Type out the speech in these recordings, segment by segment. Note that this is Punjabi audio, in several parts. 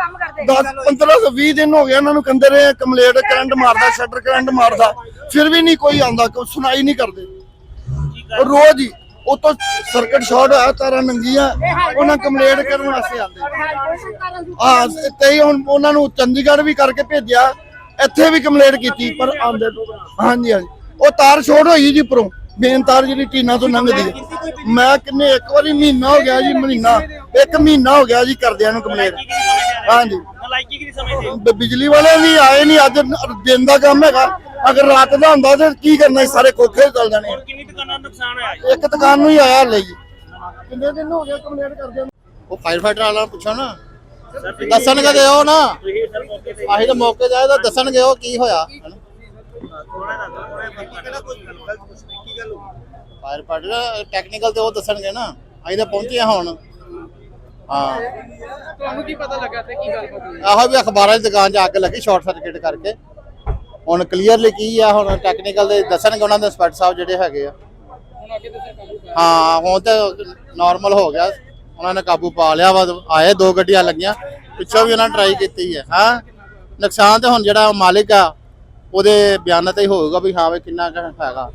10 15 ਤੋਂ 20 ਦਿਨ ਹੋ ਗਏ ਇਹਨਾਂ ਨੂੰ ਕੰਦੇ ਰਹੇ ਕਮਲੇਟ ਕਰੰਟ ਮਾਰਦਾ ਸ਼ਟਰ ਕਰੰਟ ਮਾਰਦਾ। ਫਿਰ ਵੀ ਨਹੀਂ ਕੋਈ ਆਉਂਦਾ ਕੋਈ ਸੁਣਾਈ ਨਹੀਂ ਕਰਦੇ। ਰੋਜ਼ ਹੀ ਉਤੋਂ ਸਰਕਟ ਸ਼ਾਰਟ ਹੋਇਆ ਤਾਰਾਂ ਨੰਗੀਆਂ ਉਹਨਾਂ ਕੰਪਲੇਂਟ ਕਰਨ ਵਾਸਤੇ ਆਉਂਦੇ। ਹਾਂ ਤੇ ਹੀ ਹੁਣ ਉਹਨਾਂ ਨੂੰ ਚੰਡੀਗੜ੍ਹ ਵੀ ਕਰਕੇ ਭੇਜਿਆ ਇੱਥੇ ਵੀ ਕੰਪਲੇਂਟ ਕੀਤੀ ਪਰ ਆਉਂਦੇ ਹਾਂਜੀ ਹਾਂਜੀ। ਉਹ ਤਾਰ ਛੋੜ ਹੋਈ ਜੀ ਉੱਪਰੋਂ ਮੇਨ ਤਾਰ ਜਿਹੜੀ ਟੀਨਾ ਤੋਂ ਲੰਘਦੀ ਹੈ। ਮੈਂ ਕਿੰਨੇ ਇੱਕ ਵਾਰੀ ਮਹੀਨਾ ਹੋ ਗਿਆ ਜੀ ਮਹੀਨਾ ਇੱਕ ਮਹੀਨਾ ਹੋ ਗਿਆ ਜੀ ਕਰਦਿਆਂ ਨੂੰ ਕੰਪਲੇਂਟ ਹਾਂਜੀ। ਨਲਾਇਕੀ ਕੀ ਸਮਝਦੇ ਬ- ਬਿਜਲੀ ਵਾਲੇ ਵੀ ਆਏ ਨਹੀਂ ਅੱਜ ਦਿਨ ਦਾ ਕੰਮ ਹੈਗਾ। ਅਗਰ ਰਾਤ ਦਾ ਹੁੰਦਾ ਤੇ ਕੀ ਕਰਨਾ ਸੀ? ਸਾਰੇ ਕੋਠੇ ਚੱਲ ਜਾਣੇ। ਕਿੰਨੀ ਦੁਕਾਨਾਂ ਦਾ ਨੁਕਸਾਨ ਹੋਇਆ ਜੀ? ਇੱਕ ਦੁਕਾਨ ਨੂੰ ਹੀ ਆਇਆ ਹਲੇ ਜੀ। ਕਿੰਨੇ ਦਿਨ ਹੋ ਗਏ ਕੰਪਲੇਂਟ ਕਰਦੇ ਉਹ ਫਾਇਰ ਫਾਈਟਰ ਵਾਲਾ ਨੂੰ। ਪੁੱਛੋ ਨਾ ਦੱਸਣਗੇ ਤੇ ਉਹ ਨਾ? ਤੁਸੀਂ ਸਰ ਮੌਕੇ ਤੇ ਆਹੀ ਤਾਂ ਮੌਕੇ ਤੇ ਆਏ ਤਾਂ ਦੱਸਣਗੇ ਉਹ ਕੀ ਹੋਇਆ। ਫਾਇਰ ਫਾਈਟਰ ਟੈਕਨੀਕਲ ਤੇ ਉਹ ਦੱਸਣਗੇ ਨਾ। ਅਸੀਂ ਤਾਂ ਪਹੁੰਚੇ ਹਾਂ ਹੁਣ। ਹਾਂ। ਤੁਹਾਨੂੰ ਕੀ ਪਤਾ ਲੱਗਾ ਤੇ ਕੀ ਗੱਲਬਾਤ ਹੋਈ? ਆਹੋ ਵੀ ਅਖਬਾਰਾਂ ਦੀ ਦੁਕਾਨ 'ਚ ਅੱਗ ਲੱਗੀ ਸ਼ਾਰਟ ਸਰਕਟ ਕਰਕੇ। ਹੁਣ ਕਲੀਅਰਲੀ ਕੀ ਆ ਹੁਣ ਟੈਕਨੀਕਲ ਦੇ ਦੱਸਣਗੇ ਉਹਨਾਂ ਦੇ ਇੰਸਪੈਕਟਰ ਸਾਹਿਬ ਜਿਹੜੇ ਹੈਗੇ ਆ। ਹੁਣ ਅੱਗੇ ਤੁਸੀਂ ਕਾਬੂ ਕਰ ਹਾਂ? ਹੁਣ ਤਾਂ ਨਾਰਮਲ ਹੋ ਗਿਆ। ਉਹਨਾਂ ਨੇ ਕਾਬੂ ਪਾ ਲਿਆ ਵਾ ਆਏ ਦੋ ਗੱਡੀਆਂ ਲੱਗੀਆਂ ਪਿੱਛੋਂ ਵੀ ਉਹਨਾਂ ਟਰਾਈ ਕੀਤੀ ਹੈ ਹਾਂ। ਨੁਕਸਾਨ ਤੇ ਹੁਣ ਜਿਹੜਾ ਮਾਲਿਕ ਆ ਉਹਦੇ ਬਿਆਨਾਂ ਤੇ ਹੀ ਹੋਊਗਾ ਵੀ ਹਾਂ ਵੀ ਕਿੰਨਾ ਕੁ ਹੈਗਾ।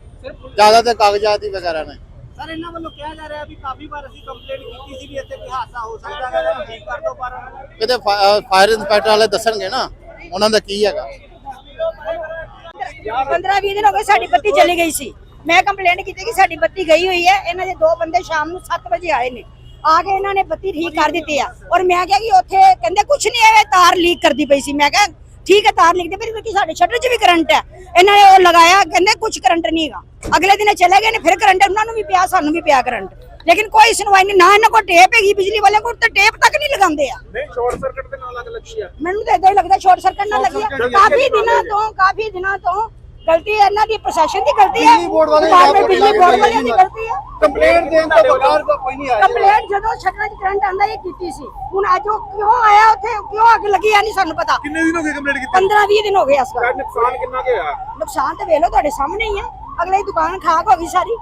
ਜ਼ਿਆਦਾ ਤੇ ਕਾਗਜ਼ਾਤ ਹੀ ਵਗੈਰਾ ਨੇ। ਸਰ ਇਹਨਾਂ ਵੱਲੋਂ ਕਿਹਾ ਜਾ ਰਿਹਾ ਵੀ ਕਾਫੀ ਵਾਰ ਅਸੀਂ ਕੰਪਲੇਂਟ ਕੀਤੀ ਸੀ ਵੀ ਇੱਥੇ ਕੋਈ ਹਾਦਸਾ ਹੋ ਸਕਦਾ ਹੈ ਇਹਨੂੰ ਠੀਕ ਕਰ ਦਿਓ ਪਰ ਕਿਤੇ ਫਾਇਰ ਇੰਸਪੈਕਟਰ ਵਾਲੇ ਦੱਸਣਗੇ ਨਾ ਉਹਨਾਂ ਦਾ ਕੀ ਹੈਗਾ? 15 20 ਦਿਨ ਹੋ ਗਏ ਸਾਡੀ ਬੱਤੀ ਚਲੀ ਗਈ ਸੀ। ਮੈਂ ਕੰਪਲੇਂਟ ਕੀਤੀ ਕਿ ਸਾਡੀ ਬੱਤੀ ਗਈ ਹੋਈ ਹੈ ਇਹਨਾਂ ਦੇ ਦੋ ਬੰਦੇ ਸ਼ਾਮ ਨੂੰ 7 ਵਜੇ ਆਏ ਨੇ। ਆ ਕੇ ਇਹਨਾਂ ਨੇ ਬੱਤੀ ਠੀਕ ਕਰ ਦਿੱਤੀ ਆ। ਔਰ ਮੈਂ ਕਿਹਾ ਕਿ ਉੱਥੇ ਕਹਿੰਦੇ ਕੁਝ ਨਹੀਂ ਹੈ ਤਾਰ ਲੀਕ ਕਰਦੀ ਪਈ ਸੀ। ਮੈਂ ਕਿਹਾ ਠੀਕ ਹੈ ਤਾਰ ਲੀਕ ਦੀ ਪਰ ਕਿ ਸਾਡੇ ਸ਼ਟਰ 'ਚ ਵੀ ਕਰੰਟ ਹੈ। ਇਹਨਾਂ ਨੇ ਉਹ ਲਗਾਇਆ ਕਹਿੰਦੇ ਕੁਝ ਕਰੰਟ ਨਹੀਂ ਹੈਗਾ। ਅਗਲੇ ਦਿਨ ਚਲੇ ਗਏ ਨੇ ਫਿਰ ਕਰੰਟ ਉਹਨਾਂ ਨੂੰ ਵੀ ਪਿਆ ਸਾਨੂੰ ਵੀ ਪਿਆ ਕਰੰਟ ਲੇਕਿਨ ਕੋਈ ਸੁਣਵਾਈ ਨਹੀਂ ਨਾ ਇਹਨਾਂ ਕੋਲ ਟੇਪ ਹੈਗੀ ਬਿਜਲੀ ਵਾਲਿਆਂ ਕੋਲ ਤਾਂ ਟੇਪ ਤੱਕ ਨਹੀਂ ਲਗਾਉਂਦੇ ਆ। ਨਹੀਂ ਸ਼ਾਰਟ ਸਰਕਟ ਦੇ ਨਾਲ ਅੱਗ ਲੱਗੀ ਆ। ਮੈਨੂੰ ਤਾਂ ਇਦਾਂ ਹੀ ਲੱਗਦਾ ਸ਼ਾਰਟ ਸਰਕਟ ਨਾਲ ਲੱਗੀ ਆ। ਕਾਫੀ ਦਿਨਾਂ ਤੋਂ ਕਾਫੀ ਦਿਨਾਂ ਤੋਂ ਗਲਤੀ ਇਹਨਾਂ ਦੀ ਪ੍ਰਸ਼ਾਸਨ ਦੀ ਗਲਤੀ ਹੈ। ਬਿਜਲੀ ਬੋਰਡ ਵਾਲੇ Department ਬਿਜਲੀ ਬੋਰਡ ਵਾਲਿਆਂ ਦੀ ਗਲਤੀ ਹੈ। ਕੰਪਲੇਂਟ ਦੇਣ ਤੋਂ ਬਗੈਰ ਕੋਈ ਨਹੀਂ ਕੰਪਲੇਂਟ ਜਦੋਂ ਸ਼ਟਰਾਂ 'ਚ ਕਰੰਟ ਆਂਦਾ ਇਹ ਕੀਤੀ ਸੀ। ਹੁਣ ਅੱਜ ਉਹ ਕਿਉਂ ਆਇਆ ਉੱਥੇ? ਕਿਉਂ ਅੱਗ ਲੱਗੀ ਆ ਨਹੀਂ ਸਾਨੂੰ ਪਤਾ। ਕਿੰਨੇ ਦਿਨ ਹੋ ਗਏ ਕੰਪਲੀਟ ਕੀਤੀ? 15 20 ਦਿਨ ਹੋ ਗਏ ਇਸ ਵਾਰ। ਨੁਕਸਾਨ ਕਿੰਨਾ ਕੁ ਹੋਇਆ? ਨੁਕਸਾਨ ਤਾਂ ਵੇਖ ਲਓ ਤੁਹਾਡੇ ਸਾਹਮਣੇ ਹੀ ਹੈ ਅਗਲੇ ਦੁਕਾਨ ਖਾਕ ਹੋ ਗਈ ਸਾਰੀ।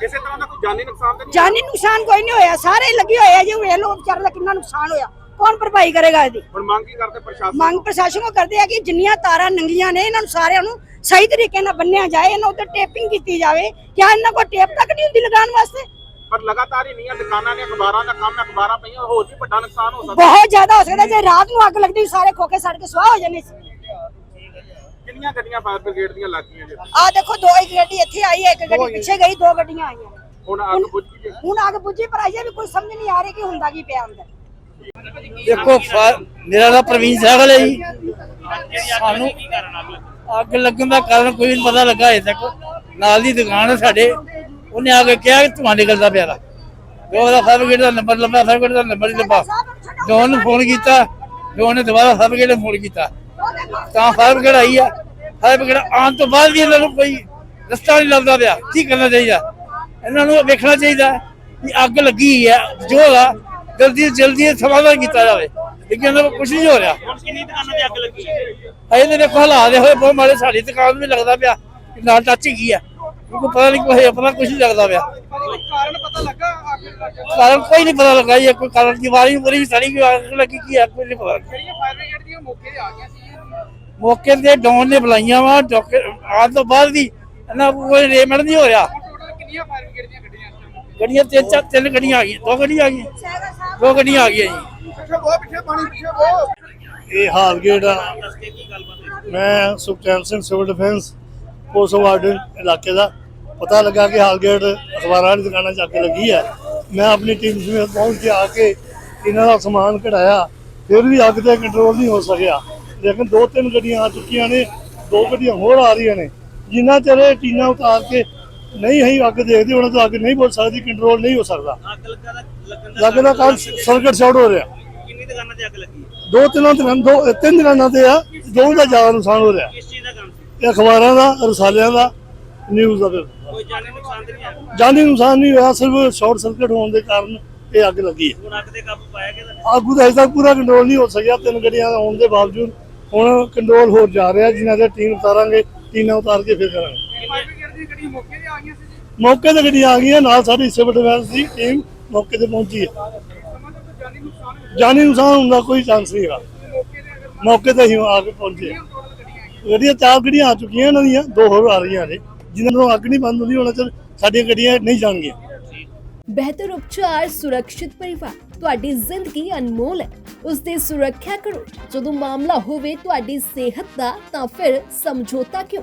ਕਿਸੇ ਤਰ੍ਹਾਂ ਦਾ ਕੋਈ ਜਾਨੀ ਨੁਕਸਾਨ ਤਾਂ ਨਹੀਂ ਜਾਨੀ ਨੁਕਸਾਨ ਕੋਈ ਨਹੀਂ ਹੋਇਆ। ਸਾਰੇ ਲੱਗੇ ਹੋਏ ਆ ਜੀ ਵੇਖ ਲਓ ਵਿਚਾਰੇ ਦਾ ਕਿੰਨਾ ਨੁਕਸਾਨ ਹੋਇਆ। ਕੌਣ ਭਰਪਾਈ ਕਰੇਗਾ ਇਹਦੀ? ਹੁਣ ਮੰਗ ਕੀ ਕਰਦੇ ਪ੍ਰਸ਼ਾਸਨ ਮੰਗ ਪ੍ਰਸ਼ਾਸਨ ਕੋ ਕਰਦੇ ਆ ਕਿ ਜਿੰਨੀਆਂ ਤਾਰਾਂ ਨੰਗੀਆਂ ਨੇ ਇਹਨਾਂ ਨੂੰ ਸਾਰਿਆਂ ਨੂੰ ਸਹੀ ਤਰੀਕੇ ਨਾਲ ਬੰਨਿਆ ਜਾਏ ਇਹਨਾਂ ਉੱਤੇ ਟੇਪਿੰਗ ਕੀਤੀ ਜਾਵੇ। ਕਿਆ ਇਹਨਾਂ ਕੋਲ ਟੇਪ ਤੱਕ ਨਹੀਂ ਹੁੰਦੀ ਲਗਾਉਣ ਵਾਸਤੇ? ਪਰ ਲਗਾਤਾਰ ਹੀ ਨਹੀਂ ਆ ਦੁਕਾਨਾਂ ਨੇ ਅਖਬਾਰਾਂ ਦਾ ਕੰਮ ਅਖਬਾਰਾਂ ਪਈਆਂ ਹੋਰ ਵੀ ਵੱਡਾ ਨੁਕਸਾਨ ਹੋ ਸਕਦਾ। ਬਹੁਤ ਜ਼ਿਆਦਾ ਹੋ ਸਕਦਾ ਜੇ ਰਾਤ ਨੂੰ ਅੱਗ ਲੱਗਦੀ ਸਾਰੇ ਖੋਕੇ ਸੜ ਕੇ ਸੁਆਹ ਹੋ ਜਾਣੇ ਸੀ। ਕਿੰਨੀਆਂ ਗੱਡੀਆਂ ਫਾਇਰ ਬ੍ਰਿਗੇਡ ਦੀਆਂ ਲੱਗੀਆਂ ਜੀ? ਆ ਦੇਖੋ ਦੋ ਇੱਕ ਗੱਡੀ ਇੱਥੇ ਆਈ ਹੈ ਇੱਕ ਗੱਡੀ ਪਿੱਛੇ ਗਈ ਦੋ ਗੱਡੀਆਂ ਆਈਆਂ। ਹੁਣ ਅੱਗ ਬੁਝ ਗਈ ਜੀ? ਹੁਣ ਅੱਗ ਬੁੱਝੀ ਪਰ ਆਈਏ ਵੀ ਕੋਈ ਸਮਝ ਨਹੀਂ ਆ ਰਹੀ ਕਿ ਹੁੰਦਾ ਕੀ ਪਿਆ ਅੰਦਰ। ਦੇਖੋ ਫਾ- ਮੇਰਾ ਨਾਮ ਪ੍ਰਵੀਨ ਸਹਿਗਲ ਹੈ ਜੀ। ਸਾਨੂੰ ਅੱਗ ਲੱਗਣ ਦਾ ਕਾਰਨ ਕੋਈ ਨਹੀਂ ਪਤਾ ਲੱਗਾ ਅਜੇ ਤੱਕ। ਨਾਲ ਦੀ ਦੁਕਾਨ ਹੈ ਸਾਡੇ। ਉਹਨੇ ਆ ਕੇ ਕਿਹਾ ਕਿ ਧੂੰਆਂ ਨਿਕਲਦਾ ਪਿਆ ਵਾ। ਜੋ ਉਹਦਾ ਫਾਇਰ ਦਾ ਨੰਬਰ ਲੱਭਾ ਫਾਇਰ ਦਾ ਨੰਬਰ ਲੱਭਾ। ਜੋਨ ਨੂੰ ਫੋਨ ਕੀਤਾ ਜੋਨ ਨੇ ਦੁਬਾਰਾ ਫਾਇਰ ਨੂੰ ਫੋਨ ਕੀਤਾ। ਤਾਂ ਫਾਇਰ ਆਈ ਆ। ਫਾਇਰ ਆਉਣ ਤੋਂ ਬਾਅਦ ਵੀ ਇਹਨਾਂ ਨੂੰ ਕੋਈ ਰਸਤਾ ਨਹੀਂ ਲੱਭਦਾ ਪਿਆ। ਕੀ ਕਰਨਾ ਚਾਹੀਦਾ? ਇਹਨਾਂ ਨੂੰ ਵੇਖਣਾ ਚਾਹੀਦਾ ਕਿ ਅੱਗ ਲੱਗੀ ਹੈ ਜੋ ਹੈਗਾ ਜਲਦੀ ਤੋਂ ਜਲਦੀ ਸਮਾਧਾਨ ਕੀਤਾ ਜਾਵੇ। ਲੇਕਿਨ ਇਹਨਾਂ ਨੂੰ ਕੁਝ ਨਹੀਂ ਹੋ ਰਿਹਾ। ਹੁਣ ਕਿੰਨੀ ਦੁਕਾਨਾਂ ਦੀ ਅੱਗ ਲੱਗੀ ਅਜੇ ਤੇ ਦੇਖੋ ਹਾਲਾਤ ਹੋਏ ਬਹੁਤ ਮਾੜੇ। ਸਾਡੀ ਦੁਕਾਨ ਵੀ ਲੱਗਦਾ ਪਿਆ ਨਾਲ ਟੱਚ ਹੈਗੀ ਆ। ਕਿਉਂਕਿ ਪਤਾ ਨਹੀਂ ਕੋਈ ਆਪਣਾ ਕੁਝ ਨਹੀਂ ਲੱਗਦਾ ਪਿਆ। ਕਾਰਨ ਪਤਾ ਲੱਗਾ? ਅੱਗ ਲੱਗਾ ਕਾਰਨ ਕੋਈ ਨਹੀਂ ਪਤਾ ਲੱਗਾ ਜੀ। ਕੋਈ ਕਾਰਨ ਦੀ ਵਾਰੀ ਪੂਰੀ ਸੜੀ ਕਿ ਅੱਗ ਲੱਗੀ ਕੀ ਆ ਕੋਈ ਨਹੀਂ ਪਤਾ ਲੱਗਾ। ਜਿਹੜੀਆਂ ਫਾਇਰ ਬ੍ਰਿਗੇਡ ਦੀਆਂ ਮੌਕੇ ਤੇ ਆ ਗਈਆਂ ਸੀ ਮੌਕੇ ਤੇ ਡੌਨ ਨੇ ਬੁਲਾਈਆਂ ਵਾ ਆਉਣ ਤੋਂ ਬਾਅਦ ਵੀ ਇਹਨਾਂ ਨੂੰ ਕੋਈ ਰੇਮਣ ਨਹੀਂ ਹੋ ਰਿਹਾ। ਟੋਟਲ ਕਿੰਨੀਆਂ ਫਾਇਰ ਬ੍ਰਿਗੇਡ ਦੀਆਂ ਗੱਡੀਆਂ ਤਿੰਨ ਚਾਰ ਤਿੰਨ ਗੱਡੀਆਂ ਆ ਗਈਆਂ ਦੋ ਗੱਡੀਆਂ ਆ ਗਈਆਂ। ਦੋ ਗੱਡੀਆਂ ਆ ਗਈਆਂ ਜੀ। ਪਿੱਛੇ ਬਹੁਤ ਪਿੱਛੇ ਪਾਣੀ ਪਿੱਛੇ ਬਹੁਤ ਇਹ ਹਾਲਗੇਟ ਆ ਮੈਂ Sukhchain Singh civil defence post warden ਇਲਾਕੇ ਦਾ। ਪਤਾ ਲੱਗਾ ਕਿ ਹਾਲਗੇਟ ਅਖਬਾਰਾਂ ਵਾਲੀ ਦੁਕਾਨਾਂ 'ਚ ਅੱਗ ਲੱਗੀ ਹੈ। ਮੈਂ ਆਪਣੀ ਟੀਮ ਸਮੇਤ ਪਹੁੰਚ ਕੇ ਆ ਕੇ ਇਹਨਾਂ ਦਾ ਸਮਾਨ ਕਢਾਇਆ। ਫਿਰ ਵੀ ਅੱਗ ਤੇ ਕੰਟਰੋਲ ਨਹੀਂ ਹੋ ਸਕਿਆ। ਲੇਕਿਨ ਦੋ ਤਿੰਨ ਗੱਡੀਆਂ ਆ ਚੁੱਕੀਆਂ ਨੇ ਦੋ ਗੱਡੀਆਂ ਹੋਰ ਆ ਰਹੀਆਂ ਨੇ। ਜਿੰਨਾ ਚਿਰ ਇਹ ਟੀਨਾ ਉਤਾਰ ਕੇ ਨਹੀਂ ਅਸੀਂ ਅੱਗ ਦੇਖਦੇ ਉਹਨਾਂ ਤੋਂ ਅੱਗ ਨਹੀਂ ਬੁਝ ਸਕਦੀ ਕੰਟਰੋਲ ਨਹੀਂ ਹੋ ਸਕਦਾ। ਅੱਗ ਦਾ ਲੱਗਣ ਦਾ ਲੱਗਦਾ ਕੱਲ ਸਰਕਟ ਸ਼ਾਰਟ ਹੋ ਰਿਹਾ। ਕਿੰਨੀ ਦੁਕਾਨਾਂ ਤੇ ਅੱਗ ਲੱਗੀ ਦੋ ਤਿੰਨਾਂ ਦਿਨਾਂ ਦੋ ਤਿੰਨ ਦਿਨਾਂ ਤੇ ਆ ਦੋ ਦਾ ਜ਼ਿਆਦਾ ਨੁਕਸਾਨ ਹੋ ਰਿਹਾ। ਕਿਸ ਚੀਜ਼ ਦਾ ਕੰਮ ਸੀ? ਇਹ ਅਖਬਾਰਾਂ ਦਾ ਰਸਾਲਿਆਂ ਦਾ ਨਿਊਜ਼ ਦਾ ਕੋਈ ਜਾਨੀ ਨੁਕਸਾਨ ਨਹੀਂ ਆਇਆ? ਜਾਨੀ ਨੁਕਸਾਨ ਨਹੀਂ ਹੋਇਆ ਸਿਰਫ ਸ਼ਾਰਟ ਸਰਕਟ ਹੋਣ ਦੇ ਕਾਰਨ ਇਹ ਅੱਗ ਲੱਗੀ ਹੈ। ਹੁਣ ਅੱਗ ਤੇ ਕਾਬੂ ਪਾਇਆ ਗਿਆ ਆਗੂ ਦਾ ਅਜੇ ਪੂਰਾ ਕੰਟਰੋਲ ਨਹੀਂ ਹੋ ਸਕਿਆ। ਤਿੰਨ ਗੱਡੀਆਂ ਹੋਣ ਦੇ ਬਾਵਜੂਦ ਹੁਣ ਕੰਟਰੋਲ ਹੋ ਜਾ ਰਿਹਾ। ਜਿਨ੍ਹਾਂ ਦੇ ਟੀਮ ਉਤਾਰਾਂਗੇ ਟੀਮਾਂ ਉਤਾਰ ਕੇ ਫਿਰ ਕਰਾਂਗੇ। ਮੌਕੇ ਤੇ ਆ ਗਈਆਂ ਸੀ ਜੀ? ਮੌਕੇ ਤੇ ਗੱਡੀਆਂ ਆ ਗਈਆਂ ਨਾਲ ਸਾਡੀ ਸਿਵਲ ਡਿਫੈਂਸ ਦੀ ਟੀਮ ਮੌਕੇ ਤੇ ਪਹੁੰਚੀ ਹੈ। ਸਮਾਂ ਤੋਂ ਜਾਨੀ ਨੁਕਸਾਨ ਹੋਇਆ। ਜਾਨੀ ਨੁਕਸਾਨ ਹੋਣ ਦਾ ਕੋਈ ਚਾਂਸ ਨਹੀਂ ਹੈਗਾ। ਮੌਕੇ ਮੌਕੇ ਤੇ ਹੀ ਆ ਕੇ ਪਹੁੰਚੇ ਗੱਡੀਆਂ ਚਾਰ ਗੱਡੀਆਂ ਆ ਚੁੱਕੀਆਂ ਇਹਨਾਂ ਦੀਆਂ ਦੋ ਹੋਰ ਆ ਰਹੀਆਂ ਨੇ। ਜਿਨ੍ਹਾਂ ਨੂੰ ਅੱਗ ਨਹੀਂ ਬੰਦ ਹੁੰਦੀ ਉਹਨਾਂ ਚਿਰ ਸਾਡੀਆਂ ਗੱਡੀਆਂ ਨਹੀਂ ਜਾਣਗੀਆਂ। ਬਿਹਤਰ ਉਪਚਾਰ ਸੁਰੱਖਿਅਤ ਪਰਿਵਾਰ ਤੁਹਾਡੀ ਜ਼ਿੰਦਗੀ ਅਨਮੋਲ ਹੈ। ਉਸ ਦੀ ਸੁਰੱਖਿਆ ਕਰੋ। ਜਦੋਂ ਮਾਮਲਾ ਹੋਵੇ ਤੁਹਾਡੀ ਸਿਹਤ ਦਾ ਤਾਂ ਫਿਰ ਸਮਝੌਤਾ ਕਿਉਂ?